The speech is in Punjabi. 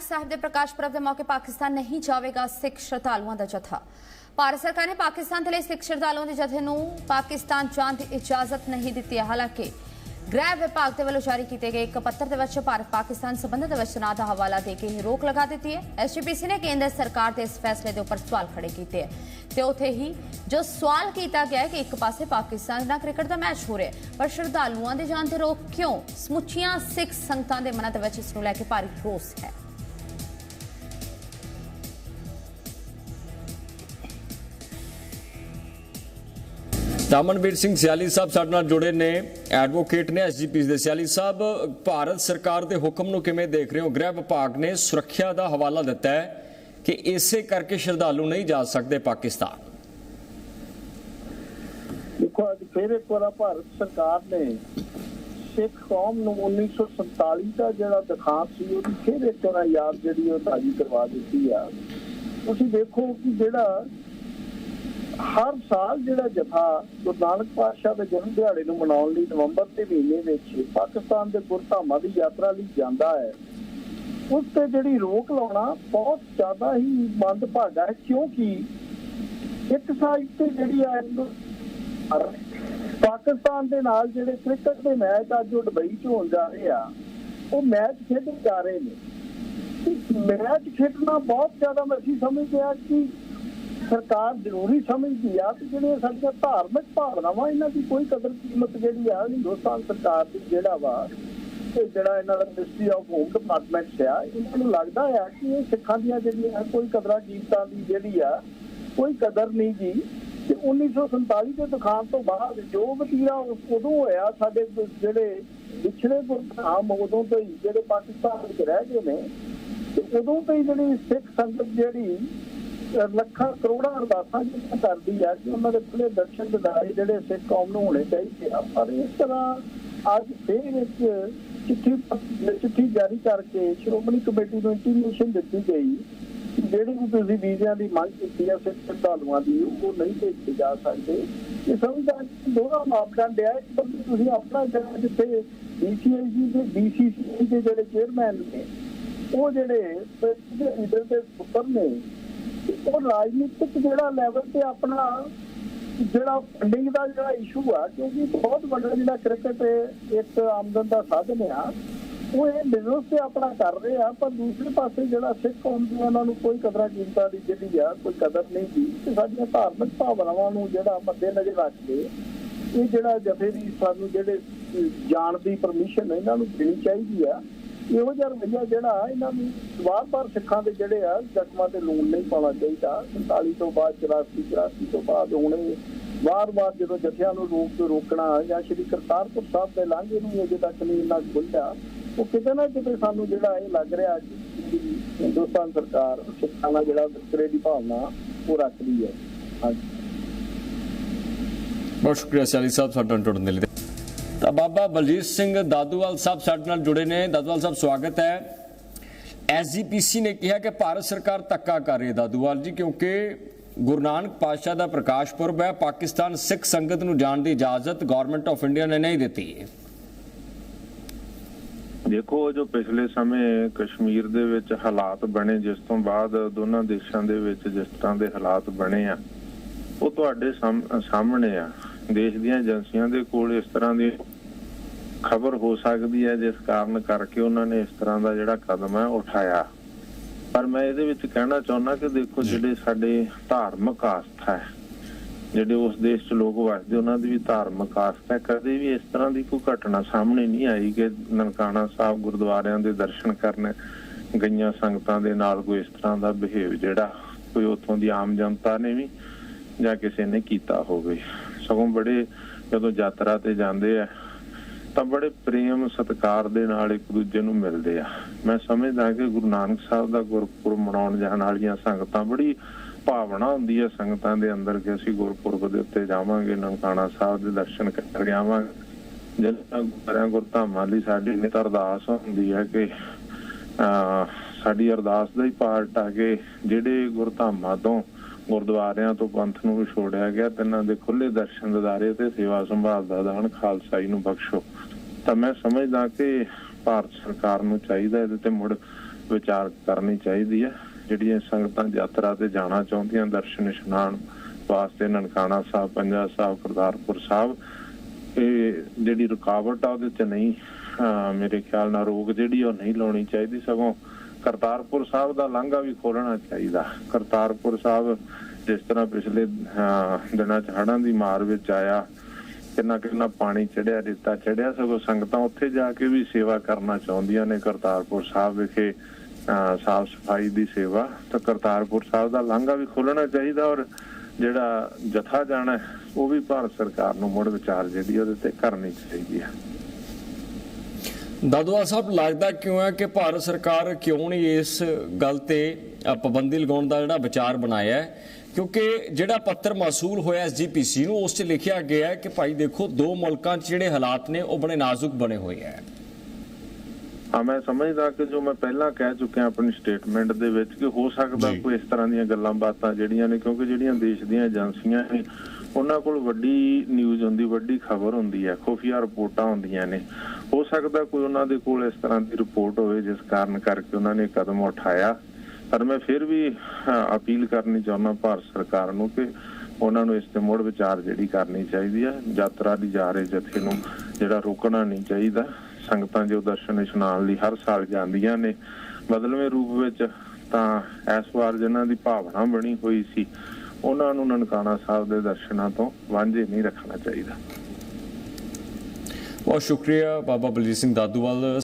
ਨਾਨਕ ਸਾਹਿਬ ਦੇ ਪ੍ਰਕਾਸ਼ ਪੁਰਬ ਦੇ ਮੌਕੇ ਪਾਕਿਸਤਾਨ ਨਹੀਂ ਜਾਵੇਗਾ ਸਿੱਖ ਸ਼ਰਧਾਲੂਆਂ ਦਾ ਜਥਾ। ਭਾਰਤ ਸਰਕਾਰ ਨੇ ਪਾਕਿਸਤਾਨ ਦੇ ਲਈ ਸਿੱਖ ਸ਼ਰਧਾਲੂਆਂ ਦੇ ਜਥੇ ਨੂੰ ਪਾਕਿਸਤਾਨ ਜਾਣ ਦੀ ਇਜਾਜ਼ਤ ਨਹੀਂ ਦਿੱਤੀ। ਹਾਲਾਂਕਿ ਗ੍ਰਹਿ ਵਿਭਾਗ ਦੇ ਵੱਲੋਂ ਜਾਰੀ ਕੀਤੇ ਗਏ ਇੱਕ ਪੱਤਰ ਦੇ ਵਿੱਚ ਭਾਰਤ ਪਾਕਿਸਤਾਨ ਸਬੰਧਤ ਵਚਨਾਂ ਦਾ ਹਵਾਲਾ ਦੇ ਕੇ ਇਹ ਰੋਕ ਲਗਾ ਦਿੱਤੀ ਹੈ। ਐਸਜੀਪੀਸੀ ਨੇ ਕੇਂਦਰ ਸਰਕਾਰ ਦੇ ਇਸ ਫੈਸਲੇ ਦੇ ਉੱਪਰ ਸਵਾਲ ਖੜੇ ਕੀਤੇ ਹੈ। ਤੇ ਉੱਥੇ ਹੀ ਜੋ ਸਵਾਲ ਕੀਤਾ ਗਿਆ ਹੈ ਕਿ ਇੱਕ ਪਾਸੇ ਪਾਕਿਸਤਾਨ ਨਾਲ ਕ੍ਰਿਕਟ ਦਾ ਮੈਚ ਹੋ ਰਿਹਾ ਪਰ ਸ਼ਰਧਾਲੂਆਂ ਦੇ ਜਾਣ ਤੇ ਰੋਕ ਕਿਉਂ? ਸਮੁੱਚੀਆਂ ਸਿੱਖ ਸੰਗਤਾਂ ਦੇ ਮਨਾਂ ਦੇ ਵਿੱਚ ਇਸ ਨੂੰ ਲੈ ਕੇ ਭਾਰੀ ਰੋਸ ਹੈ। ਦਮਨਵੀਰ ਸਿੰਘ ਸਿਆਲੀ ਸਾਹਿਬ ਸਾਡੇ ਨਾਲ ਜੁੜੇ ਨੇ। ਐਡਵੋਕੇਟ ਨੇ ਐਸਜੀਪੀ ਦੇ। ਸਿਆਲੀ ਸਾਹਿਬ, ਭਾਰਤ ਸਰਕਾਰ ਦੇ ਹੁਕਮ ਨੂੰ ਕਿਵੇਂ ਦੇਖ ਰਹੇ ਹੋ? ਗ੍ਰਹਿ ਵਿਭਾਗ ਨੇ ਸੁਰੱਖਿਆ ਦਾ ਹਵਾਲਾ ਦਿੱਤਾ ਹੈ ਕਿ ਇਸੇ ਕਰਕੇ ਸ਼ਰਧਾਲੂ ਨਹੀਂ ਜਾ ਸਕਦੇ ਪਾਕਿਸਤਾਨ। ਦੇਖੋ, ਅੱਜ ਫਿਰ ਇੱਕ ਵਾਰ ਭਾਰਤ ਸਰਕਾਰ ਨੇ ਸਿੱਖ ਕੌਮ ਨੂੰ 1947 ਦਾ ਜਿਹੜਾ ਦਿਖਾਂਤ ਸੀ, ਉਹਦੀ ਫਿਰ ਇੱਕ ਵਾਰ ਯਾਦ ਜਿਹੜੀ ਉਹ ਤਾਜ਼ੀ ਕਰਵਾ ਦਿੱਤੀ ਆ। ਤੁਸੀਂ ਦੇਖੋ ਕਿ ਜਿਹੜਾ ਹਰ ਸਾਲ ਜਿਹੜਾ ਜਥਾ ਗੁਰੂ ਨਾਨਕ ਪਾਤਸ਼ਾਹ ਦੇ ਜਨਮ ਦਿਹਾੜੇ ਨੂੰ ਮਨਾਉਣ ਲਈ ਨਵੰਬਰ ਦੇ ਮਹੀਨੇ ਵਿੱਚ ਪਾਕਿਸਤਾਨ ਦੇ ਗੁਰਧਾਮਾਂ ਦੀ ਯਾਤਰਾ ਲਈ ਜਾਂਦਾ ਹੈ, ਉਸ ਤੇ ਜਿਹੜੀ ਰੋਕ ਲਾਉਣਾ ਬਹੁਤ ਜ਼ਿਆਦਾ ਹੀ ਮੰਦਭਾਗਾ ਹੈ, ਕਿਉਂਕਿ ਇੱਕ ਸਾਈਡ ਤੇ ਜਿਹੜੀ ਆ ਪਾਕਿਸਤਾਨ ਦੇ ਨਾਲ ਜਿਹੜੇ ਕ੍ਰਿਕਟ ਦੇ ਮੈਚ ਅੱਜ ਉਹ ਦੁਬਈ 'ਚ ਹੋਣ ਜਾ ਰਹੇ ਆ, ਉਹ ਮੈਚ ਖੇਡੇ ਜਾ ਰਹੇ ਨੇ। ਮੈਚ ਖੇਡਣਾ ਬਹੁਤ ਜ਼ਿਆਦਾ ਮਸੀਂ ਸਮਝਦੇ ਆ ਕਿ ਸਰਕਾਰ ਜ਼ਰੂਰੀ ਸਮਝਦੀ ਆ ਕਿ ਜਿਹੜੀਆਂ ਸਾਡੀਆਂ ਧਾਰਮਿਕ ਭਾਵਨਾਵਾਂ, ਇਹਨਾਂ ਦੀ ਕੋਈ ਕਦਰ ਕੀਮਤ ਜਿਹੜੀ ਆ ਹਿੰਦੁਸਤਾਨ ਸਰਕਾਰ ਦੀ ਜਿਹੜਾ ਵਾ ਤੇ ਜਿਹੜਾ ਇਹਨਾਂ ਦਾ ਮਿਨਿਸਟਰੀ ਆਫ ਹੋਮ ਡਿਪਾਰਟਮੈਂਟ ਆ, ਇਹਨਾਂ ਨੂੰ ਲੱਗਦਾ ਆ ਕਿ ਇਹ ਸਿੱਖਾਂ ਦੀਆਂ ਜਿਹੜੀਆਂ ਕੋਈ ਕਦਰਾਂ ਕੀਮਤਾਂ ਦੀ ਜਿਹੜੀ ਆ, ਕੋਈ ਕਦਰ ਨਹੀਂ ਜੀ। ਤੇ 1947 ਦੇ ਦੁਕਾਨ ਤੋਂ ਬਾਅਦ ਜੋ ਵਤੀਰਾ ਉਦੋਂ ਹੋਇਆ, ਸਾਡੇ ਜਿਹੜੇ ਵਿਛੜੇ ਗੁਰਧਾਮ ਉਦੋਂ ਤੋਂ ਹੀ ਜਿਹੜੇ ਪਾਕਿਸਤਾਨ ਵਿੱਚ ਰਹਿ ਗਏ ਨੇ, ਤੇ ਉਦੋਂ ਤੋਂ ਹੀ ਜਿਹੜੀ ਸਿੱਖ ਸੰਗਤ ਜਿਹੜੀ ਲੱਖਾਂ ਕਰੋੜਾਂ ਅਰਦਾਸਾਂ ਜਿਹੜੀਆਂ ਕਰਦੀ ਆ ਕਿ ਉਹਨਾਂ ਦੇ ਖੁੱਲੇ ਦਰਸ਼ਨ ਦਿਦਾਰੇ ਜਿਹੜੇ ਸਿੱਖ ਕੌਮ ਨੂੰ ਹੋਣੇ ਚਾਹੀਦੇ ਆ। ਪਰ ਇਸ ਤਰ੍ਹਾਂ ਅੱਜ ਫੇਰ ਇੱਕ ਚਿੱਠੀ ਚਿੱਠੀ ਜਾਰੀ ਕਰਕੇ ਸ਼੍ਰੋਮਣੀ ਕਮੇਟੀ ਨੂੰ ਇੰਟੀਮੇਸ਼ਨ ਦਿੱਤੀ ਗਈ ਕਿ ਵੀ ਤੁਸੀਂ ਵੀਜ਼ਿਆਂ ਦੀ ਮੰਗ ਕੀਤੀ ਹੈ ਸਿੱਖ ਸ਼ਰਧਾਲੂਆਂ ਦੀ, ਉਹ ਨਹੀਂ ਭੇਜੇ ਜਾ ਸਕਦੇ। ਇਹ ਸਮਝਦਾ ਦੋਹਾਂ ਮਾਪਦੰਡ ਹੈ ਇੱਕ ਬੰਦੇ ਤੁਸੀਂ ਆਪਣਾ ਜਿਹੜਾ ਜਿੱਥੇ ਬੀਸੀਆਈਜੀ ਦੇ ਬੀਸੀਸੀ ਦੇ ਜਿਹੜੇ ਚੇਅਰਮੈਨ ਨੇ, ਉਹ ਜਿਹੜੇ ਲੀਡਰ ਦੇ ਪੁੱਤਰ ਨੇ ਉਹ ਰਾਜਨੀਤਿਕ ਜਿਹੜਾ ਲੈਵਲ ਤੇ ਆਪਣਾ ਜਿਹੜਾ ਫੰਡਿੰਗ ਦਾ ਜਿਹੜਾ ਇਸ਼ੂ ਆ, ਕਿਉਂਕਿ ਬਹੁਤ ਵੱਡਾ ਜਿਹੜਾ ਕ੍ਰਿਕਟ ਇੱਕ ਆਮਦਨ ਦਾ ਸਾਧਨ ਆ, ਉਹ ਇਹ ਬਿਜ਼ਨਸ ਤੇ ਆਪਣਾ ਕਰ ਰਹੇ ਆ, ਪਰ ਦੂਸਰੇ ਪਾਸੇ ਜਿਹੜਾ ਸਿੱਖ ਕੌਮ ਦੀ ਉਹਨਾਂ ਨੂੰ ਕੋਈ ਕਦਰਾਂ ਕੀਮਤਾਂ ਦੀ ਜਿਹੜੀ ਆ, ਕੋਈ ਕਦਰ ਨਹੀਂ ਦੀ ਤੇ ਸਾਡੀਆਂ ਧਾਰਮਿਕ ਭਾਵਨਾਵਾਂ ਨੂੰ ਜਿਹੜਾ ਮੱਦੇ ਨਜ਼ਰ ਰੱਖ ਕੇ ਇਹ ਜਿਹੜਾ ਜਥੇ ਦੀ ਸਾਨੂੰ ਜਿਹੜੇ ਜਾਣ ਦੀ ਪਰਮਿਸ਼ਨ ਇਹਨਾਂ ਨੂੰ ਦੇਣੀ ਚਾਹੀਦੀ ਆ ਇਹੋ ਜਿਹਾ ਰਵਈਆ ਜਿਹੜਾ ਇਹਨਾਂ ਨੂੰ ਵਾਰ-ਵਾਰ ਸਿੱਖਾਂ ਦੇ ਜਿਹੜੇ ਆ, ਜ਼ਖਮਾਂ ਤੇ ਲੂਣ ਨਹੀਂ ਪਾਉਣਾ ਚਾਹੀਦਾ। 47 ਤੋਂ ਬਾਅਦ 84 84 ਤੋਂ ਬਾਅਦ ਹੁਣ ਵਾਰ-ਵਾਰ ਜਦੋਂ ਜਥਿਆਂ ਨੂੰ ਰੋਕ ਤੋਂ ਰੋਕਣਾ ਜਾਂ ਸ਼੍ਰੀ ਕਰਤਾਰਪੁਰ ਸਾਹਿਬ ਦੇ ਲਾਂਘੇ ਨੂੰ ਅਜੇ ਤੱਕ ਨਹੀਂ ਇੰਨਾ ਖੁੱਲ੍ਹਿਆ, ਉਹ ਕਿਤੇ ਨਾ ਕਿਤੇ ਸਾਨੂੰ ਜਿਹੜਾ ਇਹ ਲੱਗ ਰਿਹਾ ਕਿ ਹਿੰਦੁਸਤਾਨ ਸਰਕਾਰ ਸਿੱਖਾਂ ਨਾਲ ਜਿਹੜਾ ਵਿਤਕਰੇ ਦੀ ਭਾਵਨਾ, ਉਹ ਰੱਖਦੀ ਹੈ। ਹਾਂਜੀ। ਬਹੁਤ ਸ਼ੁਕਰੀਆ ਸਿਆਲੀ ਸਾਹਿਬ, ਸਾਡੇ ਨਾਲ ਦੇ ਲਈ। ਤਾਂ ਬਾਬਾ ਬਲਜੀਤ ਸਿੰਘ ਦਾਦੂਵਾਲ ਸਾਹਿਬ ਸਾਡੇ ਨਾਲ ਜੁੜੇ ਨੇ। ਦਾਦੂਵਾਲ ਸਾਹਿਬ ਸਵਾਗਤ ਹੈ। ਐਸਜੀਪੀਸੀ ਨੇ ਕਿਹਾ ਕਿ ਭਾਰਤ ਸਰਕਾਰ ਧੱਕਾ ਕਰ ਰਹੀ ਹੈ ਦਾਦੂਵਾਲ ਜੀ ਕਿਉਂਕਿ ਗੁਰੂ ਨਾਨਕ ਪਾਤਸ਼ਾਹ ਦਾ ਪ੍ਰਕਾਸ਼ ਪੁਰਬ ਹੈ। ਪਾਕਿਸਤਾਨ ਸਿੱਖ ਸੰਗਤ ਨੂੰ ਜਾਣ ਦੀ ਇਜਾਜ਼ਤ ਗਵਰਨਮੈਂਟ ਆਫ ਇੰਡੀਆ ਨੇ ਨਹੀਂ ਦਿੱਤੀ। ਹੈ ਦੇਖੋ ਜੋ ਪਿਛਲੇ ਸਮੇਂ ਕਸ਼ਮੀਰ ਦੇ ਵਿੱਚ ਹਾਲਾਤ ਬਣੇ ਜਿਸ ਤੋਂ ਬਾਅਦ ਦੋਨਾਂ ਦੇਸ਼ਾਂ ਦੇ ਵਿੱਚ ਜਿਸ ਤਰ੍ਹਾਂ ਦੇ ਹਾਲਾਤ ਬਣੇ ਆ ਉਹ ਤੁਹਾਡੇ ਸਾਹਮਣੇ ਆ। ਦੇਸ਼ ਦੀਆਂ ਏਜੰਸੀਆਂ ਦੇ ਕੋਲ ਇਸ ਤਰ੍ਹਾਂ ਦੀ ਖਬਰ ਹੋ ਸਕਦੀ ਹੈ ਜਿਸ ਕਾਰਨ ਕਰਕੇ ਉਹਨਾਂ ਨੇ ਇਸ ਤਰ੍ਹਾਂ ਦਾ ਜਿਹੜਾ ਕਦਮ ਹੈ ਉਠਾਇਆ। ਪਰ ਮੈਂ ਇਹਦੇ ਵਿੱਚ ਕਹਿਣਾ ਚਾਹੁੰਦਾ ਕਿ ਦੇਖੋ ਜਿਹੜੇ ਸਾਡੇ ਧਾਰਮਿਕ ਆਸਥਾ ਹੈ ਜਿਹੜੇ ਉਸ ਦੇਸ਼ 'ਚ ਲੋਕ ਵਸਦੇ ਉਹਨਾਂ ਦੀ ਵੀ ਧਾਰਮਿਕ ਆਸਥਾ ਕਦੇ ਵੀ ਇਸ ਤਰ੍ਹਾਂ ਦੀ ਕੋਈ ਘਟਨਾ ਸਾਹਮਣੇ ਨਹੀਂ ਆਈ ਕਿ ਨਨਕਾਣਾ ਸਾਹਿਬ ਗੁਰਦੁਆਰਿਆਂ ਦੇ ਦਰਸ਼ਨ ਕਰਨ ਗਈਆਂ ਸੰਗਤਾਂ ਦੇ ਨਾਲ ਕੋਈ ਇਸ ਤਰ੍ਹਾਂ ਦਾ ਬਿਹੇਵ ਜਿਹੜਾ ਕੋਈ ਉੱਥੋਂ ਦੀ ਆਮ ਜਨਤਾ ਨੇ ਵੀ ਜਾਂ ਕਿਸੇ ਨੇ ਕੀਤਾ ਹੋਵੇ। ਸਗੋਂ ਬੜੇ ਜਦੋਂ ਯਾਤਰਾ ਤੇ ਜਾਂਦੇ ਆ ਤਾਂ ਬੜੇ ਪ੍ਰੇਮ ਸਤਿਕਾਰ ਦੇ ਨਾਲ ਇੱਕ ਦੂਜੇ ਨੂੰ ਮਿਲਦੇ ਆ। ਮੈਂ ਸਮਝਦਾ ਕਿ ਗੁਰੂ ਨਾਨਕ ਸਾਹਿਬ ਦਾ ਗੁਰਪੁਰਬ ਮਨਾਉਣ ਜਾਣ ਵਾਲੀਆਂ ਸੰਗਤਾਂ, ਬੜੀ ਭਾਵਨਾ ਹੁੰਦੀ ਹੈ ਸੰਗਤਾਂ ਦੇ ਅੰਦਰ ਕਿ ਅਸੀਂ ਗੁਰਪੁਰਬ ਦੇ ਉੱਤੇ ਜਾਵਾਂਗੇ, ਨਨਕਾਣਾ ਸਾਹਿਬ ਦੇ ਦਰਸ਼ਨ ਕਰਕੇ ਆਵਾਂਗੇ ਜਦੋਂ ਗੁਰਾਂ ਗੁਰਧਾਮਾਂ ਲਈ ਸਾਡੀ ਨਿਤ ਅਰਦਾਸ ਹੁੰਦੀ ਹੈ ਕਿ ਸਾਡੀ ਅਰਦਾਸ ਦਾ ਹੀ ਪਾਰਟ ਆ ਕਿ ਜਿਹੜੇ ਗੁਰਧਾਮਾਂ ਤੋਂ ਗੁਰਦੁਆਰਿਆਂ ਤੋਂ ਪੰਥ ਨੂੰ ਵਿਛੋੜਿਆ ਗਿਆ ਤਿੰਨਾਂ ਦੇ ਖੁੱਲੇ ਦਰਸ਼ਨ ਦਿਦਾਰੇ ਤੇ ਸੇਵਾ ਸੰਭਾਲ ਦਾ ਦਾਨ ਖਾਲਸਾਈ ਨੂੰ ਬਖਸ਼ੋ। ਤਾਂ ਮੈਂ ਸਮਝਦਾ ਕਿ ਭਾਰਤ ਸਰਕਾਰ ਨੂੰ ਚਾਹੀਦਾ ਇਹਦੇ ਤੇ ਮੁੜ ਵਿਚਾਰ ਕਰਨੀ ਚਾਹੀਦੀ ਹੈ। ਜਿਹੜੀਆਂ ਸੰਗਤਾਂ ਯਾਤਰਾ ਤੇ ਜਾਣਾ ਚਾਹੁੰਦੀਆਂ, ਦਰਸ਼ਨ ਇਸ਼ਨਾਨ ਵਾਸਤੇ ਨਨਕਾਣਾ ਸਾਹਿਬ, ਪੰਜਾ ਸਾਹਿਬ ਕਰਤਾਰਪੁਰ ਸਾਹਿਬ, ਇਹ ਜਿਹੜੀ ਰੁਕਾਵਟ ਆ ਉਹਦੇ ਤੇ ਨਹੀਂ ਮੇਰੇ ਖਿਆਲ ਨਾਲ ਰੋਕ ਜਿਹੜੀ ਉਹ ਨਹੀਂ ਲਾਉਣੀ ਚਾਹੀਦੀ ਸਗੋਂ ਕਰਤਾਰਪੁਰ ਸਾਹਿਬ ਦਾ ਲਾਂਘਾ ਵੀ ਖੋਲਣਾ ਚਾਹੀਦਾ। ਕਰਤਾਰਪੁਰ ਸਾਹਿਬ ਜਿਸ ਤਰ੍ਹਾਂ ਪਿਛਲੇ ਅਹ, ਦਿਨਾਂ ਚ ਹੜ੍ਹਾਂ ਦੀ ਮਾਰ ਵਿੱਚ ਆਇਆ ਕਿੰਨਾ ਕਿੰਨਾ ਪਾਣੀ ਚੜਿਆ ਰੇਤਾ ਚੜਿਆ ਸਗੋਂ ਸੰਗਤਾਂ ਉੱਥੇ ਜਾ ਕੇ ਵੀ ਸੇਵਾ ਕਰਨਾ ਚਾਹੁੰਦੀਆਂ ਨੇ ਕਰਤਾਰਪੁਰ ਸਾਹਿਬ ਵਿਖੇ ਸਾਫ਼ ਸਫ਼ਾਈ ਦੀ ਸੇਵਾ। ਤਾਂ ਕਰਤਾਰਪੁਰ ਸਾਹਿਬ ਦਾ ਲਾਂਘਾ ਵੀ ਖੋਲਣਾ ਚਾਹੀਦਾ ਔਰ ਜਿਹੜਾ ਜਥਾ ਜਾਣਾ ਉਹ ਵੀ ਭਾਰਤ ਸਰਕਾਰ ਨੂੰ ਮੁੜ ਵਿਚਾਰ ਜਿਹੜੀ ਉਹਦੇ ਤੇ ਕਰਨੀ ਚਾਹੀਦੀ ਹੈ ਦਾਦੂਵਾਲ ਸਾਹਿਬ ਲੱਗਦਾ ਕਿਉਂ ਹੈ ਕਿ ਭਾਰਤ ਸਰਕਾਰ ਕਿਉਂ ਨਹੀਂ ਇਸ ਗੱਲ ਤੇ ਪਾਬੰਦੀ ਲਗਾਉਣ ਦਾ ਜਿਹੜਾ ਵਿਚਾਰ ਬਣਾਇਆ ਹੈ ਕਿਉਂਕਿ ਜਿਹੜਾ ਪੱਤਰ ਮਸੂਲ ਹੋਇਆ ਐਸਜੀਪੀਸੀ ਨੂੰ ਉਸ 'ਚ ਲਿਖਿਆ ਗਿਆ ਹੈ ਕਿ ਭਾਈ ਦੇਖੋ ਦੋ ਮੁਲਕਾਂ 'ਚ ਜਿਹੜੇ ਹਾਲਾਤ ਨੇ ਉਹ ਬੜੇ ਨਾਜ਼ੁਕ ਬਣੇ ਹੋਏ ਹੈ ਹਾਂ ਮੈਂ ਸਮਝਦਾ ਕਿ ਜੋ ਮੈਂ ਪਹਿਲਾਂ ਕਹਿ ਚੁੱਕਿਆ ਆਪਣੀ ਸਟੇਟਮੈਂਟ ਦੇ ਵਿੱਚ ਕਿ ਹੋ ਸਕਦਾ। ਕੋਈ ਇਸ ਤਰ੍ਹਾਂ ਦੀਆਂ ਗੱਲਾਂ ਬਾਤਾਂ ਜਿਹੜੀਆਂ ਨੇ ਕਿਉਂਕਿ ਜਿਹੜੀਆਂ ਦੇਸ਼ ਦੀਆਂ ਏਜੰਸੀਆਂ ਨੇ ਉਹਨਾਂ ਕੋਲ ਵੱਡੀ ਨਿਊਜ਼ ਹੁੰਦੀ, ਵੱਡੀ ਖਬਰ ਹੁੰਦੀ ਹੈ, ਖੁਫੀਆ ਰਿਪੋਰਟਾਂ ਹੁੰਦੀਆਂ ਨੇ। ਹੋ ਸਕਦਾ ਕੋਈ ਉਹਨਾਂ ਦੇ ਕੋਲ ਇਸ ਤਰ੍ਹਾਂ ਦੀ ਰਿਪੋਰਟ ਹੋਵੇ, ਜਿਸ ਕਾਰਨ ਕਰਕੇ ਉਹਨਾਂ ਨੇ ਕਦਮ ਉਠਾਇਆ। ਪਰ ਮੈਂ ਫਿਰ ਵੀ ਅਪੀਲ ਕਰਨੀ ਚਾਹੁੰਦਾ ਭਾਰਤ ਸਰਕਾਰ ਨੂੰ ਕਿ ਉਹਨਾਂ ਨੂੰ ਇਸ ਤੇ ਮੁੜ ਵਿਚਾਰ ਜਿਹੜੀ ਕਰਨੀ ਚਾਹੀਦੀ ਹੈ। ਯਾਤਰਾ ਦੀ ਜਾ ਰਹੇ ਜਥੇ ਨੂੰ ਜਿਹੜਾ ਰੋਕਣਾ ਨਹੀਂ ਚਾਹੀਦਾ। ਸੰਗਤਾਂ ਜੋ ਦਰਸ਼ਨ ਇਸ਼ਨਾਨ ਲਈ ਹਰ ਸਾਲ ਜਾਂਦੀਆਂ ਨੇ, ਬਦਲਵੇਂ ਰੂਪ ਵਿੱਚ ਤਾਂ ਇਸ ਵਾਰ ਜਿਨ੍ਹਾਂ ਦੀ ਭਾਵਨਾ ਬਣੀ ਹੋਈ ਸੀ ਉਹਨਾਂ ਨੂੰ ਨਨਕਾਣਾ ਸਾਹਿਬ ਦੇ ਦਰਸ਼ਨਾਂ ਤੋਂ ਵਾਂਝੇ ਨਹੀਂ ਰੱਖਣਾ ਚਾਹੀਦਾ। ਬਹੁਤ ਸ਼ੁਕਰੀਆ ਬਾਬਾ ਬਲਜੀਤ ਸਿੰਘ ਦਾਦੂਵਾਲ।